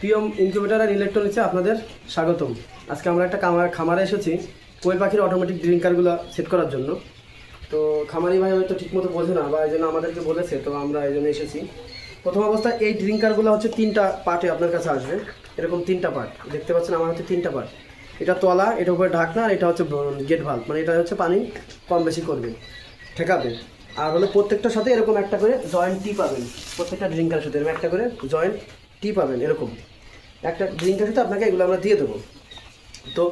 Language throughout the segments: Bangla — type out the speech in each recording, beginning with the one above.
প্রিয় ইনকিউবেটার আর ইলেকট্রনিক্সে আপনাদের স্বাগতম। আজকে আমরা একটা কামার খামারে এসেছি কোয়েল পাখির অটোমেটিক ড্রিঙ্কারগুলো সেট করার জন্য। তো খামারি ভাই হয়তো ঠিকমতো বোঝে না বা এই জন্য আমাদেরকে বলেছে, তো আমরা এই জন্য এসেছি। প্রথম অবস্থায় এই ড্রিঙ্কারগুলো হচ্ছে তিনটা পার্টে আপনার কাছে আসবে। এরকম তিনটা পার্ট। দেখতে পাচ্ছেন আমার হচ্ছে তিনটা পার্ট। এটা তলা, এটা উপরে ঢাকনা আর এটা হচ্ছে গেট ভালো মানে এটা হচ্ছে পানি কম বেশি করবে, ঠেকাবে। আর হলো প্রত্যেকটার সাথে এরকম একটা করে জয়েন্ট টি পাবেন। প্রত্যেকটা ড্রিঙ্কারের সাথে এরকম একটা করে জয়েন্ট টি পাবেন? এরকম। একটা ড্রিঙ্কের সাথে আপনাকে এগুলো আমরা দিয়ে দেবো। তো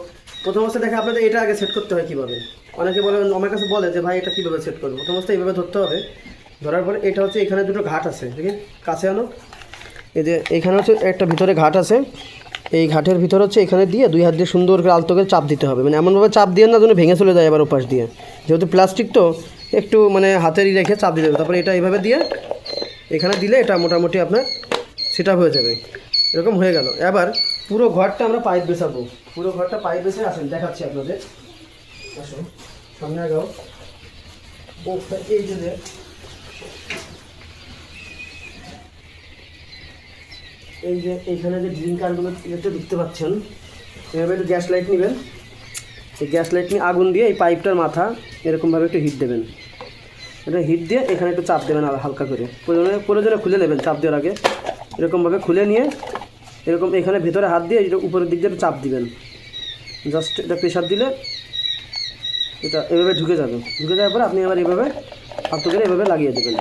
প্রথম অবস্থা দেখে আপনাদের এটা আগে সেট করতে হয় কীভাবে? অনেকে বলে, আমার কাছে বলে যে, ভাই, এটা কীভাবে সেট করব? প্রথম অবস্থা এইভাবে ধরতে হবে। ধরার পরে এটা হচ্ছে এখানে দুটো ঘাট আছে। ঠিক আছে কাছে আনো এই যে এখানে হচ্ছে একটা ভিতরে ঘাট আছে। এই ঘাটের ভিতর হচ্ছে এখানে দিয়ে দুই হাত দিয়ে সুন্দর করে আলতো করে চাপ দিতে হবে। মানে এমনভাবে চাপ দিয়ে না যেন ভেঙে চলে যায় এবার ওপাশ দিয়ে। যেহেতু প্লাস্টিক তো, একটু মানে হাতেরই রেখে চাপ দিতে হবে। তারপরে এটা এইভাবে দিয়ে এখানে দিলে এটা মোটামুটি আপনার সেটা হয়ে যাবে। এরকম হয়ে গেল। এবার পুরো ঘরটা আমরা পাইপ বেসাবো। পুরো ঘরটা পাইপ বেসে আসেন, দেখাচ্ছি আপনাদের। আসো সামনে আগাও। এই যে এই যে এইখানে যে ড্রিঙ্কারগুলো একটু দেখতে পাচ্ছেন, এভাবে একটু গ্যাস লাইট নেবেন। এই গ্যাস লাইট নিয়ে আগুন দিয়ে এই পাইপটার মাথা এরকমভাবে একটু হিট দেবেন। এটা হিট দিয়ে এখানে একটু চাপ দেবেন হালকা করে। প্রয়োজনে প্রয়োজনে খুলে নেবেন চাপ দেওয়ার আগে। এরকমভাবে খুলে নিয়ে এরকম এখানে ভেতরে হাত দিয়ে এটা উপরের দিক দিয়ে চাপ দিবেন। জাস্ট এটা প্রেশার দিলে এটা এভাবে ঢুকে যাবে। ঢুকে যাওয়ার পরে আপনি আবার এভাবে হাত করে এভাবে লাগিয়ে দেবেন।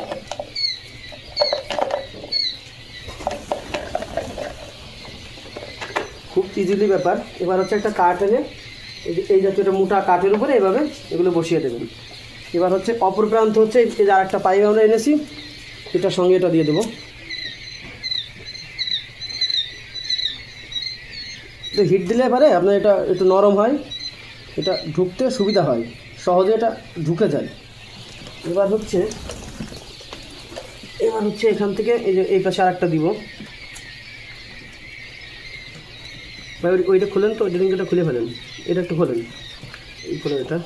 খুব ইজিলি ব্যাপার। এবার হচ্ছে একটা কাঠ এনে এই জাতীয় মোটা কাঠের উপরে এভাবে এগুলো বসিয়ে দেবেন। এবার হচ্ছে অপর প্রান্ত হচ্ছে, এই যে আরেকটা পাইপ আমরা এনেছি, এটার সঙ্গে এটা দিয়ে দেবো। তো হিট দিলে এবারে আপনার এটা একটু নরম হয়, এটা ঢুকতে সুবিধা হয়, সহজে এটা ঢুকে যায়। এবার হচ্ছে এবার হচ্ছে এখান থেকে এই যে এই পাশে আরেকটা দিব। ওইটা খুলেন তো ড্রিঙ্কটা খুলে ফেলেন। এটা একটু খোলেন। এই খুলে এটা।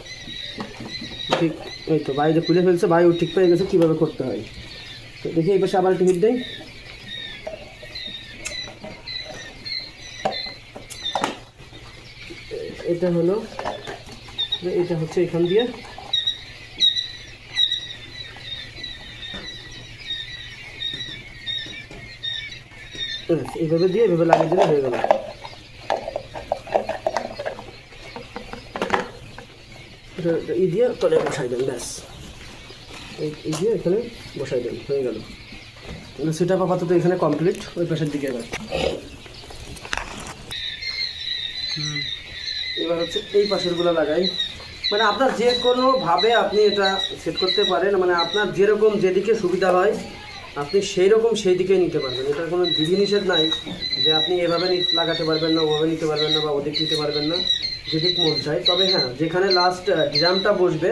ঠিক। এই তো যে খুলে ফেলছে, ভাই ও ঠিক পেয়ে গেছে, কীভাবে করতে হয়? তো দেখি এই পাশে আবার একটু হিট দেয় এটা হলো, এটা হচ্ছে এখান দিয়ে। এইভাবে দিয়ে এভাবে লাগিয়ে দিলে হয়ে গেল এটা এটা ই দিয়ে তলে বসাই দেন, ব্যাস। এই দিয়ে এখানে বসাই দেন, হয়ে গেল। সেটা আপাতত এখানে কমপ্লিট ওই পাশের দিকে এবার। এবার হচ্ছে এই পাশেরগুলো লাগাই। মানে আপনার যে কোনোভাবে আপনি এটা সেট করতে পারেন মানে আপনার যেরকম যেদিকে সুবিধা হয় আপনি সেই রকম সেই দিকে নিতে পারবেন। এটার কোনো বিধিনিষেধ নাই যে আপনি এভাবে লাগাতে পারবেন না, ওভাবে নিতে পারবেন না বা ওদিক নিতে পারবেন না যেদিক মন চায় তবে হ্যাঁ যেখানে লাস্ট ড্রামটা বসবে,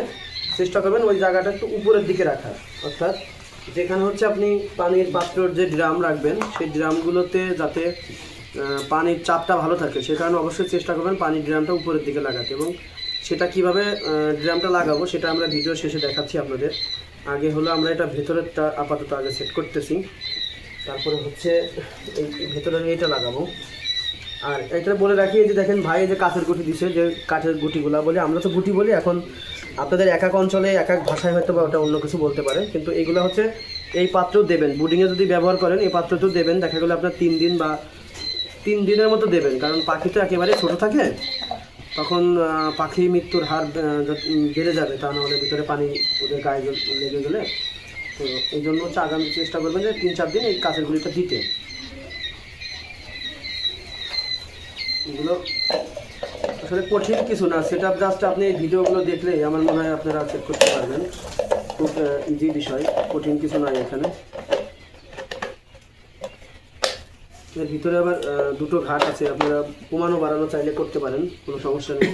চেষ্টা করবেন ওই জায়গাটা একটু উপরের দিকে রাখার। অর্থাৎ যেখানে হচ্ছে আপনি পানির পাত্রর যে ড্রাম রাখবেন, সেই ড্রামগুলোতে যাতে পানির চাপটা ভালো থাকে, সে কারণে অবশ্যই চেষ্টা করবেন পানির ড্রামটা উপরের দিকে লাগাতে। এবং সেটা কীভাবে ড্রামটা লাগাবো, সেটা আমরা ভিডিও শেষে দেখাচ্ছি আপনাদের। আগে হলো আমরা এটা ভেতরেরটা আপাতত আগে সেট করতেছি। তারপরে হচ্ছে এই ভেতরের এইটা লাগাবো। আর এটা বলে রাখি যে দেখেন ভাই যে কাঠের গুটি দিছে, যে কাঠের গুটিগুলা বলে, আমরা তো গুটি বলি, এখন আপনাদের এক এক অঞ্চলে এক এক ভাষায় হয়তো বা ওটা অন্য কিছু বলতে পারে, কিন্তু এইগুলো হচ্ছে এই পাত্রেও দেবেন। বুডিংয়ে যদি ব্যবহার করেন, এই পাত্রতেও দেবেন। দেখা গেলো আপনার তিন দিন বা তিন দিনের মতো দেবেন, কারণ পাখি তো একেবারে ছোটো থাকে। তখন পাখি মৃত্যুর হার বেড়ে যাবে, তা নাহলে ভিতরে পানি ওদের গায়ে লেগে গেলে। তো এই জন্য হচ্ছে আগামী চেষ্টা করবেন যে তিন চার দিন এই কাঁচের গুলিটা দিতে। এগুলো আসলে কঠিন কিছু না, সেটা জাস্ট আপনি এই ভিডিওগুলো দেখলেই আমার মনে হয় আপনারা চেক করতে পারবেন। খুব ইজি বিষয়, কঠিন কিছু নাই এখানে। এর ভিতরে আবার দুটো ঘাট আছে। আপনারা কমানো বাড়ানো চাইলে করতে পারেন, কোনো সমস্যা নেই।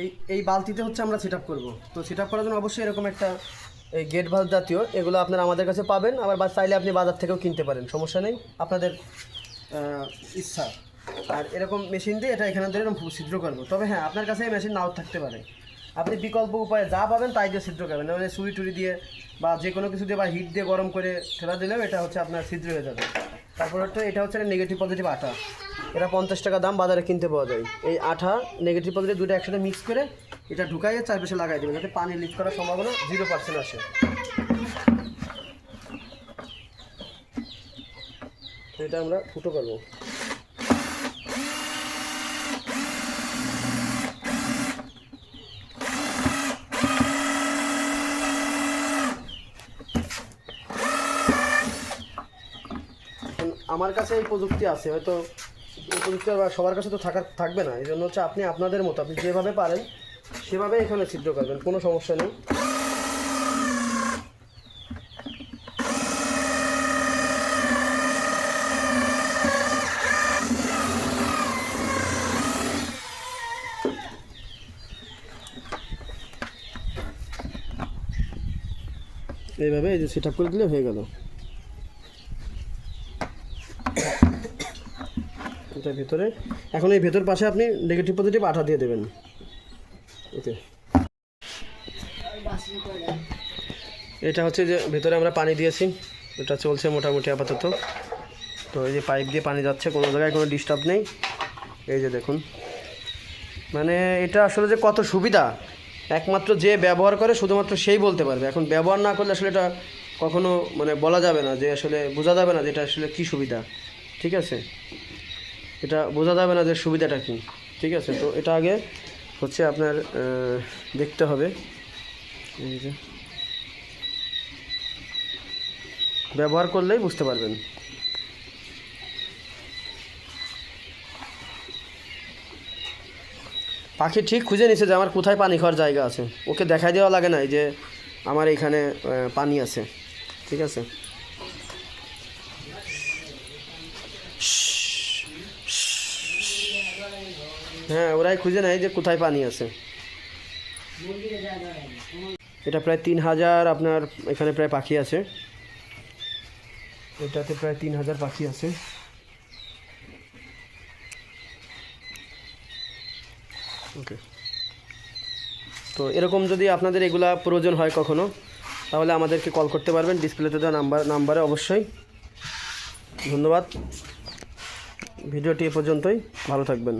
এই এই বালতিতে হচ্ছে আমরা সেট আপ করব। তো সেট আপ করার জন্য অবশ্যই এরকম একটা, এই গেট ভাল্ব জাতীয়, এগুলো আপনারা আমাদের কাছে পাবেন, আবার বা চাইলে আপনি বাজার থেকেও কিনতে পারেন, সমস্যা নেই, আপনাদের ইচ্ছা। আর এরকম মেশিন দিয়ে এটা এখানে দিয়ে এরকম ছিদ্র করব। তবে হ্যাঁ আপনার কাছে এই মেশিন নাও থাকতে পারে। আপনি বিকল্প উপায়ে যা পাবেন তাই দিয়ে ছিদ্র করবেন মানে সুই টুরি দিয়ে বা যে কোনো কিছু দিয়ে বা হিট দিয়ে গরম করে ঠেলা দিলেও এটা হচ্ছে আপনার ছিদ্র হয়ে যাবে। তারপর হচ্ছে এটা হচ্ছে নেগেটিভ পজিটিভ আঠা। এটা পঞ্চাশ টাকা দাম বাজারে কিনতে পাওয়া যায়। এই আঠা নেগেটিভ পজিটিভ দুটো একসাথে মিক্স করে এটা ঢুকাইয়ে চারপাশে লাগাই দেবেন যাতে পানি লিক করার সম্ভাবনা জিরো পার্সেন্ট আসে। এটা আমরা ফুটো করব। আমার কাছে এই প্রযুক্তি আছে, হয়তো এই প্রযুক্তি সবার কাছে তো থাকার, থাকবে না। এই জন্য হচ্ছে আপনি আপনাদের মতো, আপনি যেভাবে পারেন সেভাবে এখানে ছিদ্র করবেন, কোনো সমস্যা নেই। এইভাবে এই যে সেট আপ করে দিলে হয়ে গেল। এটা ভেতরে। এখন এই ভেতর পাশে আপনি নেগেটিভ পজিটিভ আঠা দিয়ে দেবেন। ওকে এটা হচ্ছে যে ভেতরে আমরা পানি দিয়েছি। এটা চলছে মোটামুটি আপাতত। তো এই যে পাইপ দিয়ে পানি যাচ্ছে, কোনো জায়গায় কোনো ডিস্টার্ব নেই। এই যে দেখুন। মানে এটা আসলে যে কত সুবিধা। একমাত্র যে ব্যবহার করে শুধুমাত্র সেই বলতে পারবে। এখন ব্যবহার না করলে আসলে এটা কখনো মানে বলা যাবে না যে আসলে বোঝা যাবে না যে এটা আসলে কী সুবিধা। ঠিক আছে? এটা বোঝা যাবে না যে সুবিধাটা কী, ঠিক আছে? তো এটা আগে হচ্ছে আপনার দেখতে হবে। ব্যবহার করলেই বুঝতে পারবেন। পাখি ঠিক খুঁজে নিছে যে আমার কোথায় পানি খাওয়ার জায়গা আছে। ওকে দেখাই দেওয়া লাগে না যে আমার এখানে পানি আছে, ঠিক আছে? হ্যাঁ ওরাই খুঁজে নেয় যে কোথায় পানি আছে। এটা প্রায় তিন হাজার আপনার এখানে প্রায় পাখি আছে। এটাতে প্রায় তিন হাজার পাখি আছে। ওকে। তো এরকম যদি আপনাদের এগুলা প্রয়োজন হয় কখনো তাহলে আমাদেরকে কল করতে পারবেন। ডিসপ্লেতে দেওয়া নাম্বার নাম্বারে অবশ্যই। ধন্যবাদ। ভিডিওটি এ পর্যন্তই। ভালো থাকবেন।